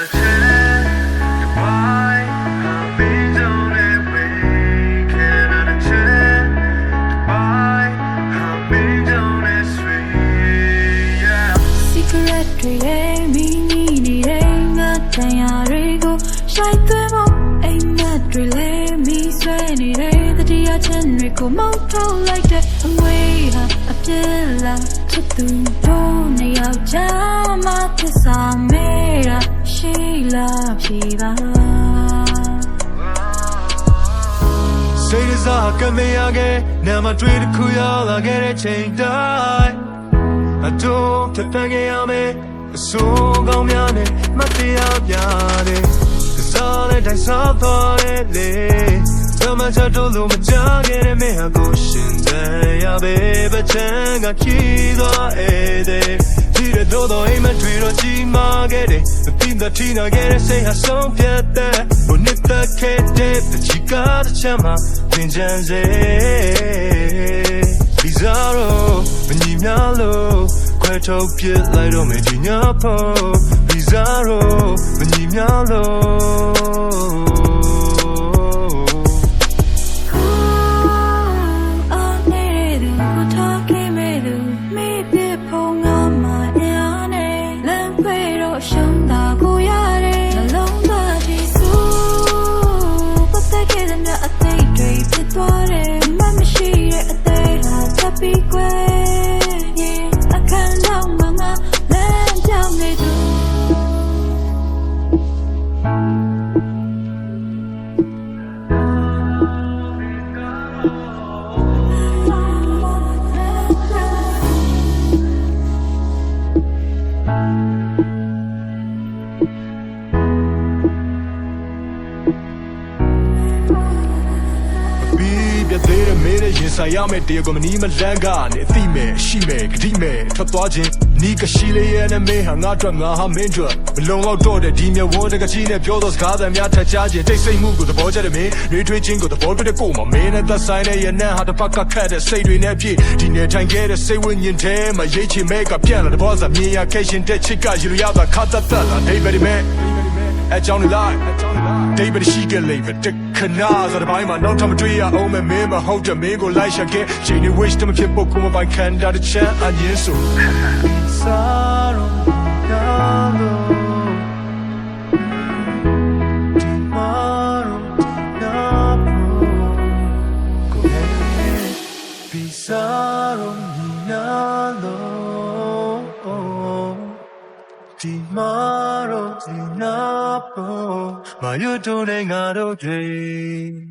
တွေရဲ့မိနီနေတဲ့ငါတန်ရာတွေကိုရှိုက်သွဲဖို့အိမ်မက်တွေလည်းမိဆွဲနေတဲ့တတိယချမ်းတွေကိုမောက်ထုတ်လိုက်တဲ့အငွေဟာအပြစ်လားချစ်သူတို့နှစ်ယောက်ကြားမှာသစ္စာမဲတာ ရှိလားဖြေပါစိတ်ရစားကမရခဲ့နာမတွေ့တစ်ခုရောက်လာခဲ့တဲ့ချိန်တိုင်းအတော့ဖြတ်တန်းခဲ့ရမယ်အစိုးကောင်းများနဲ့မတရားပြတယ်စားတဲ့တိုင်းစားသွားတဲ့လေသမချတို့လိုမကြခဲ့တဲ့မင်းဟာကိုရှင်တဲ့ရပဲပချမ်းကခီးသွားတဲ့ဒီရ တော့တော့အိမ်မတွေ့တော့ကြီးမာခဲ့တယ်အပြင်တတိနာခဲ့တဲ့စိတ်ဟာဆုံးဖြတ်တဲ့ဘုနှစ်သက်ခဲ့တဲ့ချီကားတစ်ချမ်းမှာသင်ချမ်းစေ Bizarro မညီများလို့ခွဲထုတ်ပြစ်လိုက်တော့မယ်ဒီညဖို့ Bizarro မညီများလို့ ဟာ ရင်ဆိုင်ရမယ်တရကမနီးမလန်းကနေအသိမဲ့ရှိမဲ့ဂတိမဲ့ထွက်သွားခြင်းနီးကရှိလေးရဲ့နဲ့မေးဟာငါအတွက်ငါဟာမင်းအတွက်မလုံလောက်တော့တဲ့ဒီမြဝန်းတကကြီးနဲ့ပြောသောစကားသံများထပ်ကြားခြင်းတိတ်ဆိတ်မှုကိုသဘောကျတဲ့မင်းနှွေးထွေးခြင်းကိုသဘောတူတဲ့ကိုယ်မှာမင်းနဲ့သက်ဆိုင်တဲ့ရနံဟာတစ်ဖက်ကခတ်တဲ့စိတ်တွေနဲ့ပြည့်ဒီနေထိုင်ခဲ့တဲ့စိတ်ဝိညာဉ်ထဲမှာရိတ်ချင်မဲ့ကပြန့်လာတဲ့ဘောစားမြင်ရခဲ့ရှင်တဲ့ချစ်ကယူရတာခတ်တတ်တာဒိဗယ်မဲ အကြောင်းလိုက်ဒိဗယ်ရှိကလေးပဲတခနာစတဲ့ဘိုင်းမှာနောက်ထပ်မတွေ့ရအောင်မဲမင်းမဟုတ်တဲ့မင်းကိုလိုက်ရှာခဲ့ချိန်နေ wish တမဖြစ်ဖို့ကိုမပိုင်ခံတာတဲ့ချမ်းအငင်းဆို Sorrow, yellow. Tomorrow, tomorrow. Go ahead, be sorrow, yellow. Tomorrow, tomorrow. My you don't hang out okay.